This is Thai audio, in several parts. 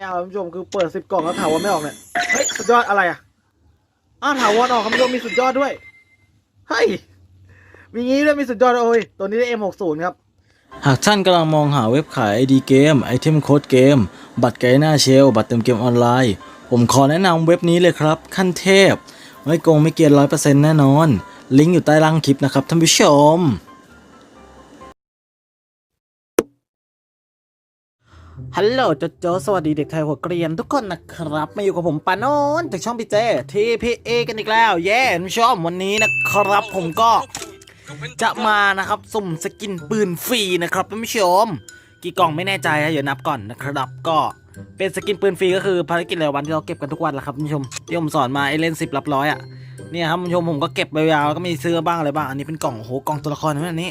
ไม่เอาท่านผู้ชมคือเปิดสิบกล่องแล้วถาวรไม่ออกเนี่ยเฮ้ยสุดยอดอะไรอะอ้าวถาวรออกครับท่านผู้ชมมีสุดยอดด้วยเฮ้ยมีงี้ด้วยมีสุดยอดด้วยโอ้ยตัวนี้ได้ M60 ครับ หากท่านกำลังมองหาเว็บขาย ID เกมไอเทมโค้ดเกม บัตรไกด์หน้าเชล บัตรเติมเกมออนไลน์ ผมขอแนะนำเว็บนี้เลยครับ ขั้นเทพ ไม่โกงไม่เกียนร้อยเปอร์เซ็นต์แน่นอน ลิงก์อยู่ใต้ล่างคลิปนะครับท่านผู้ชม ฮัลโหลโจโจสวัสดีเด็กไทยหัวเกรียนทุกคนนะครับ มาอยู่กับผมปานนจากช่องพี่เจทีพีเอกันอีกแล้ว เย้ท่านผู้ชมวันนี้นะครับผมก็จะมานะครับสุ่มสกินปืนฟรีนะครับท่านผู้ชม กี่กล่องไม่แน่ใจนะเดี๋ยวนับก่อนนะครับ ก็เป็นสกินปืนฟรีก็คือภารกิจรายวันที่เราเก็บกันทุกวันแหละครับท่านผู้ชมที่ผมสอนมาไอเล่นสิบรับร้อยอะ เนี่ยครับท่านผู้ชมผมก็เก็บไปยาวๆแล้วก็มีซื้อบ้างอะไรบ้างอันนี้เป็นกล่องโอ้โหกล่องตัวละครนะอันนี้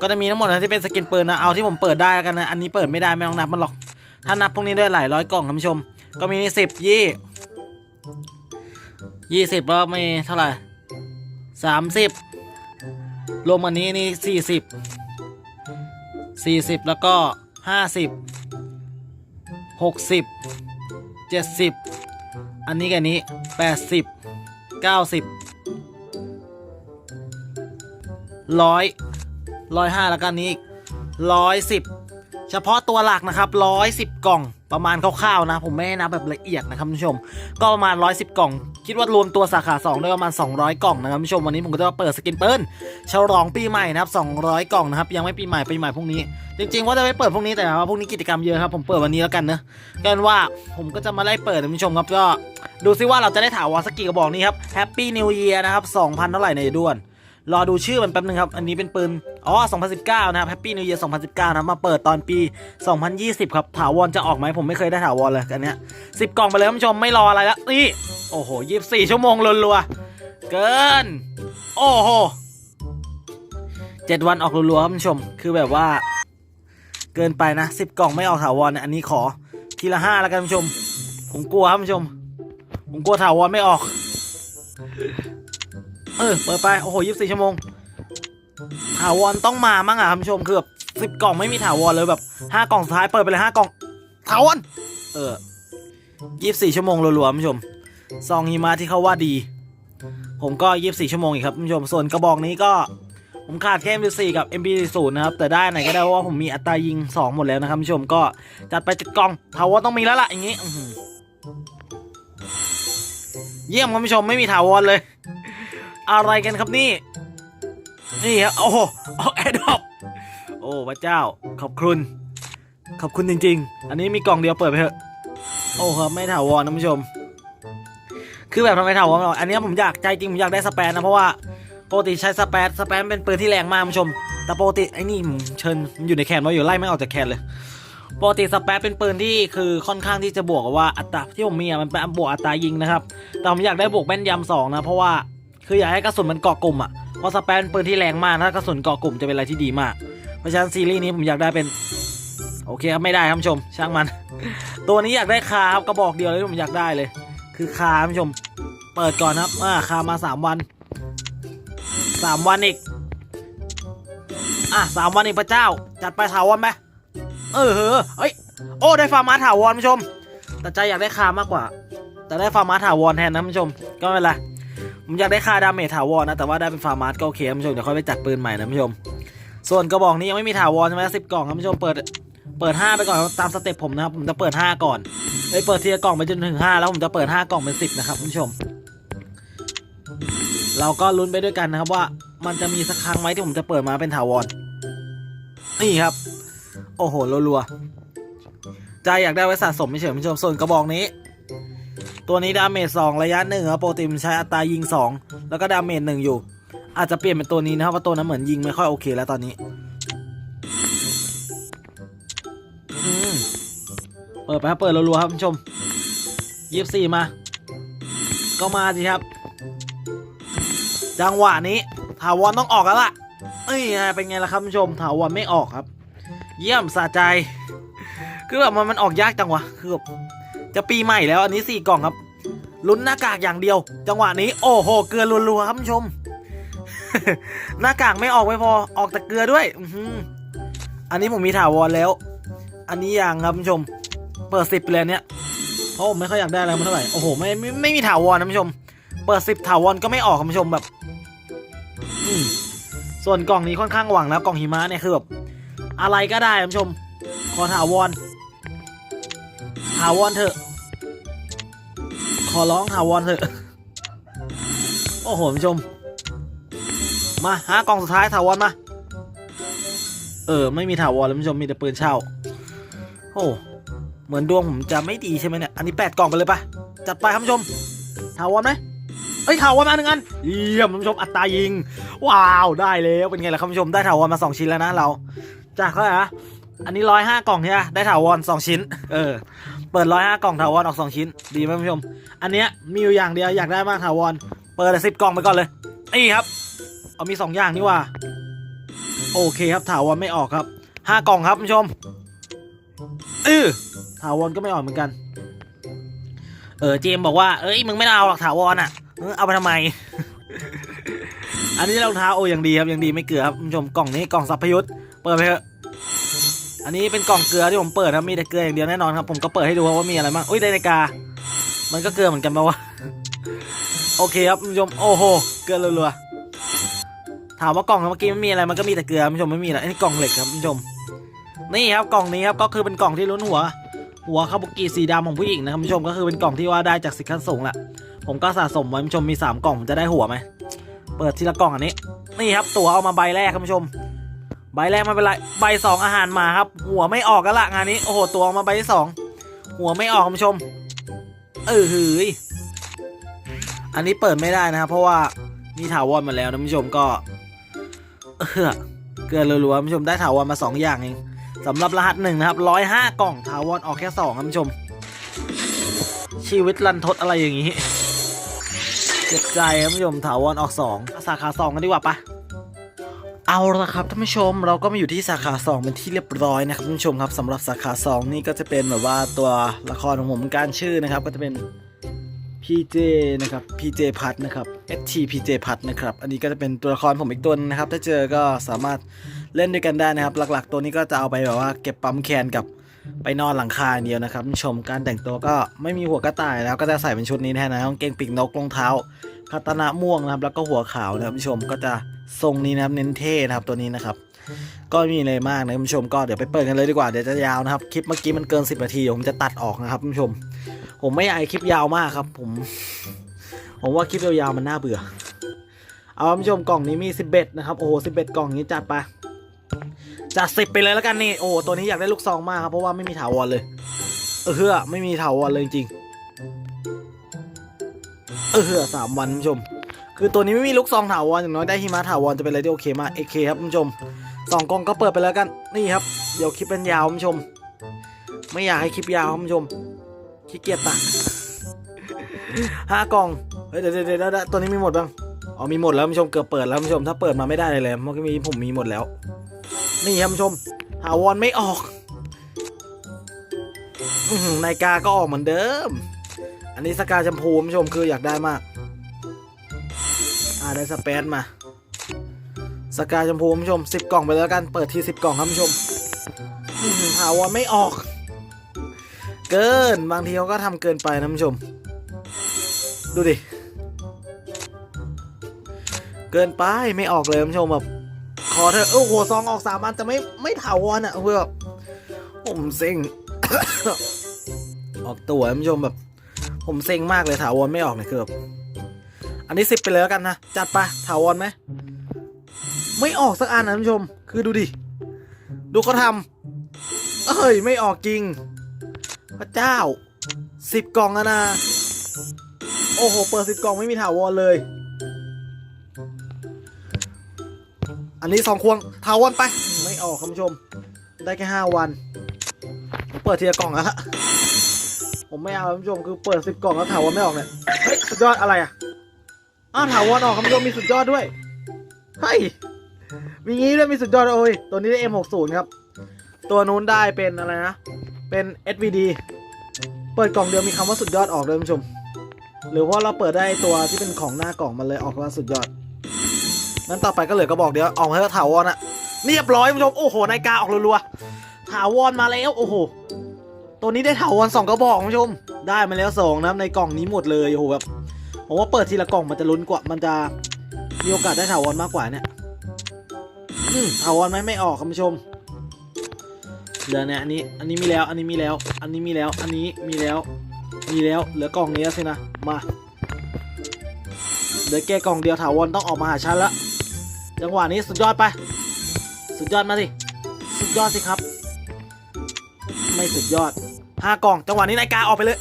ก็จะมีทั้งหมดนะที่เป็นสกินปืนนะเอาที่ผมเปิดได้แล้วกันนะอันนี้เปิดไม่ได้ไม่ต้องนับมันหรอก ถ้านับพวกนี้ได้หลายร้อยกล่องท่านผู้ชม ก็มีสิบยี่ยี่สิบแล้วมีเท่าไหร่สามสิบรวมอันนี้นี่สี่สิบสี่สิบแล้วก็ห้าสิบหกสิบเจ็ดสิบอันนี้กับนี้แปดสิบ เก้าสิบร้อยร้อยห้าแล้วกันนี้อีกร้อยสิบเฉพาะตัวหลักนะครับร้อยสิบกล่องประมาณคร่าวๆนะ ผมไม่ได้นับแบบละเอียดนะครับคุณผู้ชม ก็ประมาณร้อยสิบกล่อง คิดว่ารวมตัวสาขา 2 ได้ประมาณ 200 กล่องนะครับคุณผู้ชมวันนี้ผมก็จะมาเปิดสกินเปิลฉลองปีใหม่นะครับ 200 กล่องนะครับ ยังไม่ปีใหม่ปีใหม่พรุ่งนี้ จริงๆ ว่าจะไปเปิดพรุ่งนี้แต่ว่าพรุ่งนี้กิจกรรมเยอะครับผมเปิดวันนี้แล้วกันเนอะกันว่าผมก็จะมาไล่เปิดนะคุณผู้ชมครับก็ ดูซิว่าเราจะได้ถาวรสกกี่กระบอกนี้ครับแฮปปี้นิว e ย r นะครับ2,000 เท่าไหร่ในด้วน รอดูชื่อมันแป๊บนึงครับ อันนี้เป็นปืน อ๋อ 2019 นะครับ Happy New Year 2019 นะมาเปิดตอนปี 2020 ครับ ถาวรจะออกไหมผมไม่เคยได้ถาวรเลยกันเนี้ย10 กล่องไปเลยท่านผู้ชมไม่รออะไรแล้วนี่ โอ้โห 24 ชั่วโมงรัวๆเกิน โอ้โห7วันออกรัวๆครับท่านผู้ชม คือแบบว่า เกินไปนะ10 กล่องไม่ออกถาวรเนี่ยอันนี้ขอทีละ5แล้วกันท่านผู้ชม ผมกลัวครับท่านผู้ชม ผมกลัวถาวรไม่ออก เออ เปิดไป โอ้โหยี่สิบสี่ชั่วโมง ถาวรต้องมามั่งอะท่านผู้ชมคือแบบสิบกล่องไม่มีถาวรเลยแบบห้ากล่องสุดท้ายเปิดไปเลยห้ากล่อง ถาวร เออยี่สิบสี่ชั่วโมงรัวๆท่านผู้ชม ซองหิมะที่เขาว่าดี ผมก็ยี่สิบสี่ชั่วโมงอีกครับท่านผู้ชม ส่วนกระบอกนี้ก็ ผมขาดแค่ MP4 กับ MP40 นะครับ แต่ได้ไหนก็ได้เพราะว่าผมมีอัตรายิง 2 หมดแล้วนะครับท่านผู้ชม ก็จัดไปจ็ดกล่องถาวรต้องมีแล้วล่ะอย่างงี้ เยี่ยมครับผู้ชมไม่มีถาวรเลย อะไรกันครับนี่ นี่ครับโอ้โหแอดดอปโอ้พระเจ้า ขอบคุณ ขอบคุณจริง ๆ อันนี้มีกล่องเดียวเปิดไปเถอะ โอ้ครับไม่ถาวรนะท่านผู้ชม คือแบบทำไมถาวรหรออันนี้ผมอยากใจจริงผมอยากได้สแปนนะเพราะว่าปกติใช้สแปนสแปนเป็นปืนที่แรงมากท่านผู้ชม แต่ปกติไอ้นี่เชิญมันอยู่ในแคนไว้อยู่ไล่ไม่ออกจากแคนเลย ปกติสแปนเป็นปืนที่คือค่อนข้างที่จะบวกว่าอัตราที่ผมมีอะมันเป็นบวกอัตรายิงนะครับแต่ผมอยากได้บวกแม่นยำสองนะเพราะว่าคืออยากให้กระสุนมันเกาะกลุ่มอะเพราะสแปซเป็นปืนที่แรงมากถ้ากระสุนเกาะกลุ่มจะเป็นอะไรที่ดีมากเพราะฉะนั้นซีรีส์นี้ผมอยากได้เป็นโอเคครับไม่ได้ครับท่านชม ช่างมัน ตัวนี้อยากได้คาครับกระบอกเดียวเลยผมอยากได้เลย คือคาท่านชม เปิดก่อนครับอ่าคามาสามวันสามวันอีกอะสามวันอีกพระเจ้า จัดไปถาวรไหม เออเฮ้อเฮ้ย โอ้ ได้ฟาร์มาถาวรท่านผู้ชม แต่ใจอยากได้คามากกว่า แต่ได้ฟาร์มาถาวรแทนนะท่านผู้ชม ก็ไม่เป็นไร ผมอยากได้คาดาเมจถาวรนะ แต่ว่าได้เป็นฟาร์มาสก็โอเคท่านผู้ชม เดี๋ยวค่อยไปจัดปืนใหม่นะท่านผู้ชม ส่วนกระบอกนี้ยังไม่มีถาวรใช่ไหมสิบกล่องท่านผู้ชม เปิด เปิดห้าไปก่อนตามสเต็ปผมนะครับ ผมจะเปิดห้าก่อนเอ้ยเปิดทีละกล่องไปจนถึงห้าแล้วผมจะเปิดห้ากล่องเป็นสิบนะครับท่านผู้ชม เราก็ลุ้นไปด้วยกันนะครับว่ามันจะมีสักครั้งไหมที่ผมจะเปิดมาเป็นถาวรนี่ครับ โอ้โหรัวๆใจอยากได้ไว้สะสมไม่เฉยท่านผู้ชมส่วนกระบอกนี้ ตัวนี้ดาเมจสองระยะหนึ่งครับโปรตีมใช้อัตรายิงสองแล้วก็ดาเมจหนึ่งอยู่ อาจจะเปลี่ยนเป็นตัวนี้นะครับเพราะตัวนั้นเหมือนยิงไม่ค่อยโอเคแล้วตอนนี้เปิดไปครับเปิดรัวๆครับคุณผู้ชมยี่สี่มา ก็มาสิครับ จังหวะนี้ถาวรต้องออกแล้วล่ะเอ้ยเป็นไงล่ะครับคุณผู้ชมถาวรไม่ออกครับ เยี่ยมสะใจ คือแบบมันมันออกยากจังวะ คือแบบจะปีใหม่แล้วอันนี้สี่กล่องครับ ลุ้นหน้ากากอย่างเดียว จังหวะนี้ โอ้โห เกลือรัวๆครับผู้ชม หน้ากากไม่ออกไม่พอ ออกแต่เกลือด้วยอือฮึอันนี้ผมมีถาวรแล้ว อันนี้ยังครับผู้ชม เปิดสิบไปเลยเนี่ยเพราะผมไม่ค่อยอยากได้อะไรมันเท่าไหร่ โอ้โห ไม่ไม่ไม่มีถาวรนะผู้ชม เปิดสิบถาวรก็ไม่ออกคุณผู้ชมแบบส่วนกล่องนี้ค่อนข้างหวังแล้วกล่องหิมะเนี่ยคือแบบ อะไรก็ได้คุณผู้ชม ขอถาวรถาวรเถอะ ขอร้องถาวรเถอะ โอ้โหคุณผู้ชม มาหากล่องสุดท้ายถาวรมา เออ ไม่มีถาวรแล้วคุณผู้ชมมีแต่ปืนเช่า โอ้เหมือนดวงผมจะไม่ดีใช่ไหมเนี่ย อันนี้แปดกล่องไปเลยปะจัดไปครับคุณผู้ชม ถาวรไหมเอ้ยถาวรมาหนึ่งอันเยี่ยมคุณผู้ชมอัตรายิง ว้าวได้แล้วเป็นไงล่ะครับคุณผู้ชมได้ถาวรมาสองชิ้นแล้วนะเรา จากเท่าไหร่นะอันนี้ร้อยห้ากล่องใช่ไหมได้ถาวรสองชิ้น เออ เปิดร้อยห้ากล่องถาวรออกสองชิ้น ดีไหมผู้ชม อันเนี้ยมีอยู่อย่างเดียวอยากได้มากถาวร เปิดสิบกล่องไปก่อนเลย นี่ครับ เอามีสองอย่างนี่ว่า โอเคครับถาวรไม่ออกครับห้ากล่องครับผู้ชมเออถาวรก็ไม่ออกเหมือนกัน เออเจมบอกว่า เอ้ยมึงไม่เอาหรอกถาวรอะเออเอาไปทำไม อันนี้รองเท้าโอ้ยังดีครับยังดีไม่เกลือครับผู้ชมกล่องนี้กล่องสัพพยุทธ์ เปิดไปเถอะอันนี้เป็นกล่องเกลือที่ผมเปิดครับมีแต่เกลืออย่างเดียวแน่นอนครับผมก็เปิดให้ดูว่ามีอะไรบ้างอุ้ยไดนาฬิกา มันก็เกลือเหมือนกันปะวะโอเคครับคุณผู้ชมโอ้โหเกลือรัวๆถามว่ากล่องเมื่อกี้ไม่มีอะไรมันก็มีแต่เกลือคุณผู้ชมไม่มีอะไอันนี้กล่องเหล็กครับคุณผู้ชม นี่ครับกล่องนี้ครับก็คือเป็นกล่องที่ลุ้นหัว หัวคาบุกิสีดำของผู้หญิงนะครับคุณผู้ชมก็คือเป็นกล่องที่ว่าได้จากสิทธิ์ขั้นสูงแหละผมก็สะสมไว้คุณผู้ชมมีสามกล่องผมจะได้หัวไหมเปิดทีละกล่องอันนี้ นี่ครับตัวเอามาใบแรกครับคุณผู้ชม ใบแรกไม่เป็นไรใบสองอาหารมาครับ หัวไม่ออกกันละงานนี้โอ้โหตัวเอามาใบที่สองหัวไม่ออกคุณผู้ชม เออหืยอันนี้เปิดไม่ได้นะครับเพราะว่ามีถาวรมาแล้วนะคุณผู้ชมก็เออเกลือรัวๆคุณผู้ชมได้ถาวรมาสองอย่างเองสำหรับรหัสหนึ่งนะครับร้อยห้ากล่องถาวรออกแค่สองคุณผู้ชม ชีวิตรันทดอะไรอย่างนี้เจ็บใจครับคุณผู้ชมถาวรออกสองสาขาสองกันดีกว่าปะ เอาละครับท่านผู้ชมเราก็มาอยู่ที่สาขาสองเป็นที่เรียบร้อยนะครับท่านผู้ชมครับสำหรับสาขาสองนี่ก็จะเป็นแบบว่าตัวละครของผมการชื่อนะครับ ก็จะเป็น PJ นะครับ PJ พัทนะครับ ST PJ พัทนะครับ อันนี้ก็จะเป็นตัวละครผมอีกตัวนึงนะครับ ถ้าเจอก็สามารถเล่นด้วยกันได้นะครับ หลักๆ ตัวนี้ก็จะเอาไปแบบว่าเก็บปั๊มแคนกับไปนอนหลังคาอย่างเดียวนะครับท่านผู้ชมการแต่งตัวก็ไม่มีหัวกระต่ายแล้วก็จะใส่เป็นชุดนี้แทนนะกางเกงปีกนกรองเท้าคาตานะม่วงนะครับ แล้วก็หัวขาวนะครับท่านผู้ชมก็จะ ทรงนี้นะครับเน้นเท่นะครับตัวนี้นะครับ ก็ไม่มีอะไรมากนะคุณผู้ชมก็เดี๋ยวไปเปิดกันเลยดีกว่าเดี๋ยวจะยาวนะครับคลิปเมื่อกี้มันเกิน 10นาทีผมจะตัดออกนะครับคุณผู้ชม ผมไม่อยากคลิปยาวมากครับ ผม ผมว่าคลิปยาวๆมันน่าเบื่อ เอาคุณผู้ชมกล่องนี้มี 11 นะครับโอ้โห11 กล่องนี้จัดไปจัดสิบไปเลยแล้วกันนี่โอ้ตัวนี้อยากได้ลูกซองมากครับเพราะว่าไม่มีถาวรเลย เออเฮือไม่มีถาวรเลยจริงเออเฮือสามวันคุณผู้ชม คือตัวนี้ไม่มีลูกซองถาวรอย่างน้อยได้หิมะถาวรจะเป็นอะไรที่โอเคมากเอเคครับคุณผู้ชมสองกล่องก็เปิดไปแล้วกันนี่ครับเดี๋ยวคลิปเป็นยาวคุณผู้ชม ไม่อยากให้คลิปยาวคุณผู้ชมขี้เกียจตัดห้ากล่องเฮ้ยเดี๋ยวเดี๋ยวเดี๋ยวตัวนี้มีหมดบ้างอ๋อมีหมดแล้วคุณผู้ชมเกือบเปิดแล้วคุณผู้ชมถ้าเปิดมาไม่ได้เลยเลยเมื่อกี้มีผมมีหมดแล้ว นี่ครับคุณผู้ชมหาวอนไม่ออกนาฬิกาก็ออกเหมือนเดิม อันนี้สกาแชมพูคุณผู้ชมคืออยากได้มาก ได้สเปซมา สกาชมพูคุณผู้ชมสิบกล่องไปแล้วกันเปิดทีสิบกล่องครับคุณผู้ชมหาวอนไม่ออก เกินบางทีเขาก็ทำเกินไปนะคุณผู้ชม ดูดิ เกินไปไม่ออกเลยคุณผู้ชมแบบขอเถอโอ้โหซองออกสามอันแต่ไม่ไม่ถาวรอะคือแบบผมเซ็งออกตัวคุณผู้ชมแบบ ผมเซ็งมากเลยถาวรไม่ออกเนี่ยคือแบบ อันนี้สิบไปเลยแล้วกันนะ จัดไปถาวรไหม ไม่ออกสักอันนะคุณผู้ชม คือดูดิ ดูเขาทำเอ้ย ไม่ออกจริง พระเจ้าสิบกล่องอะนะ โอ้โห เปิดสิบกล่องไม่มีถาวรเลย อันนี้สองควงถาวรไป ไม่ออกคุณผู้ชม ได้แค่ห้าวัน เปิดทีละกล่องอะฮะผมไม่เอาคุณผู้ชมคือเปิดสิบกล่องแล้วถาวรไม่ออกเนี่ยเฮ้ยยอดอะไรอะ อ้าวถาวรออกคุณผู้ชมมีสุดยอดด้วย เฮ้ย มีงี้ด้วยมีสุดยอดด้วยโอ้ย ตัวนี้ได้ M60 ครับ ตัวนู้นได้เป็นอะไรนะ เป็น SVD เปิดกล่องเดียวมีคำว่าสุดยอดออกเลยคุณผู้ชม หรือว่าเราเปิดได้ตัวที่เป็นของหน้ากล่องมันเลยออกมาสุดยอดนั้นต่อไปก็เหลือกระบอกเดียวออกมาให้ถาวรอะเรียบร้อยคุณผู้ชม โอ้โหนาฬิกาออกรัวๆถาวรมาแล้ว โอ้โห ตัวนี้ได้ถาวรสองกระบอกคุณผู้ชม ได้มาแล้วสองนะในกล่องนี้หมดเลย โอ้โหแบบ ผมว่าเปิดทีละกล่องมันจะลุ้นกว่า มันจะมีโอกาสได้ถาวรมากกว่าเนี่ยอืมถาวรไหมไม่ออกคุณผู้ชมเหลือเนี่ยอันนี้อันนี้มีแล้วอันนี้มีแล้ว อันนี้มีแล้วอันนี้มีแล้ว มีแล้วเหลือกล่องนี้แล้วสินะมาเหลือแค่กล่องเดียวถาวรต้องออกมาหาฉันละจังหวะนี้สุดยอดไป สุดยอดมาสิสุดยอดสิครับ ไม่สุดยอดห้ากล่องจังหวะนี้นายกาออกไปเลย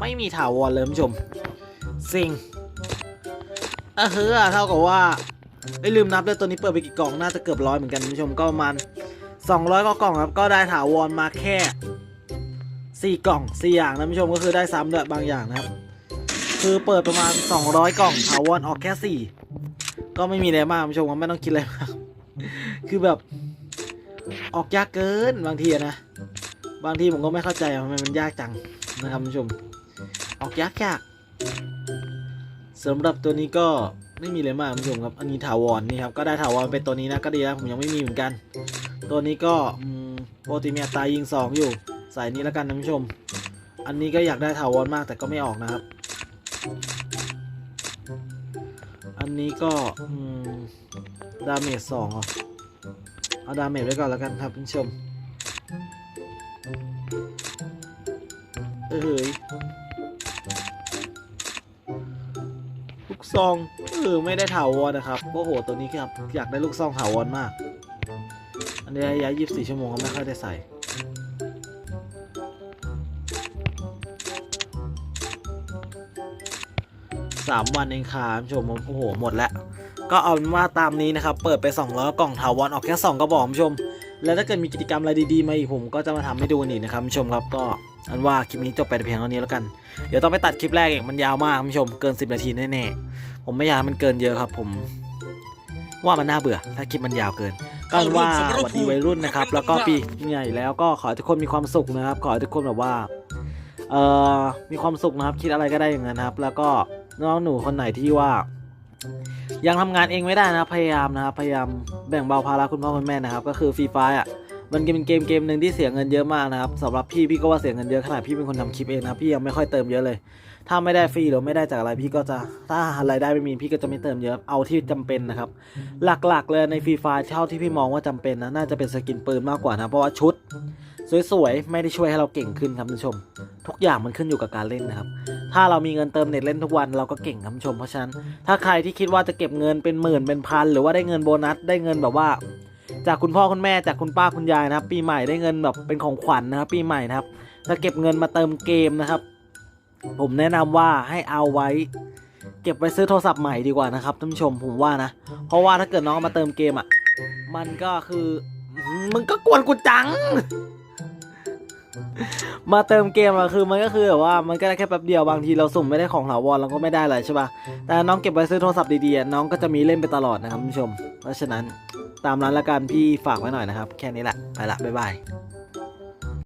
ไม่มีถาวรเลยคุณผู้ชม สิงเออเฮ้อเท่ากับว่าไอ้ลืมนับเลยตัวนี้เปิดไปกี่กล่องน่าจะเกือบร้อยเหมือนกันคุณผู้ชมก็ประมาณ200กว่ากล่องครับก็ได้ถาวรมาแค่สี่กล่องสี่อย่างนะคุณผู้ชมก็คือได้ซ้ำด้วยบางอย่างนะครับ คือเปิดประมาณ 200 กล่องถาวรออกแค่สี่ก็ไม่มีอะไรมากคุณผู้ชมไม่ต้องคิดอะไรมากคือแบบออกยากเกินบางทีนะ บางทีผมก็ไม่เข้าใจว่าทำไมมันยากจังนะครับคุณผู้ชม ออกยากยาก สำหรับตัวนี้ก็ไม่มีอะไรมากคุณผู้ชมครับ อันนี้ถาวรนี่ครับ ก็ได้ถาวรเป็นตัวนี้นะก็ดีนะผมยังไม่มีเหมือนกัน ตัวนี้ก็โปรตีเมียตายยิงสองอยู่ใส่นี้แล้วกันนะคุณผู้ชม อันนี้ก็อยากได้ถาวรมากแต่ก็ไม่ออกนะครับ อันนี้ก็ดาเมจสองอเอาดาเมจไว้ก่อนแล้วกันครับคุณผู้ชมเอ้ย ซองเออไม่ได้ถาวรนะครับโอ้โหตัวนี้ครับอยากได้ลูกซองถาวรมาก อันนี้ระยะ24 ชั่วโมงก็ไม่ค่อยได้ใส่สามวันเองค่ะคุณผู้ชมโอ้โหหมดแล้วก็เอาเป็นว่าตามนี้นะครับ เปิดไป200กล่องถาวรออกแค่2กระบอกผู้ชม แล้วถ้าเกิดมีกิจกรรมอะไรดีๆมาอีกผมก็จะมาทำให้ดูนี่นะครับชมครับก็ อันว่าคลิปนี้จบไปแต่เพียงเท่านี้แล้วกัน เดี๋ยวต้องไปตัดคลิปแรกอีกมันยาวมากคุณผู้ชมเกิน 10 นาทีแน่ๆ ผมไม่อยากมันเกินเยอะครับ ผม ว่ามันน่าเบื่อ ถ้าคลิปมันยาวเกินก็นว่าสวัสดีวัยรุ่นนะครับ แล้วก็ปีใหญ่แล้วก็ขอให้ทุกคนมีความสุขนะครับ ขอให้ทุกคนแบบว่าเอ่อมีความสุขนะครับ คิดอะไรก็ได้อย่างนั้นนะครับ แล้วก็น้องหนูคนไหนที่ว่า ยังทำงานเองไม่ได้นะพยายามนะครับพยายามแบ่งเบาภาระคุณพ่อคุณแม่นะครับ ก็คือฟรีไฟอะ มันเป็นเกมเกมหนึ่งที่เสียเงินเยอะมากนะครับสำหรับพี่พี่ก็ว่าเสียเงินเยอะขนาดพี่เป็นคนทำคลิปเองนะพี่ยังไม่ค่อยเติมเยอะเลย ถ้าไม่ได้ฟรีหรือไม่ได้จากอะไรพี่ก็จะถ้ารายได้ไม่มีพี่ก็จะไม่เติมเยอะเอาที่จำเป็นนะครับ หลักๆเลยในฟรีไฟเท่าที่พี่มองว่าจำเป็นนะน่าจะเป็นสกินปืนมากกว่านะเพราะว่าชุดสวยๆ ไม่ได้ช่วยให้เราเก่งขึ้นครับท่านผู้ชม ทุกอย่างมันขึ้นอยู่กับการเล่นนะครับ ถ้าเรามีเงินเติมเน็ตเล่นทุกวันเราก็เก่งครับท่านชม เพราะฉะนั้นถ้าใครที่คิดว่าจะเก็บเงินเป็นหมื่นเป็นพันหรือว่าได้เงินโบนัสได้เงินแบบว่า จากคุณพ่อคุณแม่จากคุณป้าคุณยายนะครับ ปีใหม่ได้เงินแบบเป็นของขวัญนะครับ ปีใหม่นะครับ ถ้าเก็บเงินมาเติมเกมนะครับ ผมแนะนำว่าให้เอาไว้ เก็บไว้ซื้อโทรศัพท์ใหม่ดีกว่านะครับท่านผู้ชมผมว่านะ เพราะว่าถ้าเกิดน้องมาเติมเกมอะ มันก็คือมึงก็กวนกูจัง มาเติมเกมอะคือมันก็คือแบบว่ามันก็ได้แค่แป๊บเดียวบางทีเราสุ่มไม่ได้ของถาวรเราก็ไม่ได้อะไรใช่ปะแต่น้องเก็บไว้ซื้อโทรศัพท์ดีๆน้องก็จะมีเล่นไปตลอดนะครับคุณผู้ชม เพราะฉะนั้น ตามร้านละกันพี่ฝากไว้หน่อยนะครับ แค่นี้แหละ ไปละบ๊ายบาย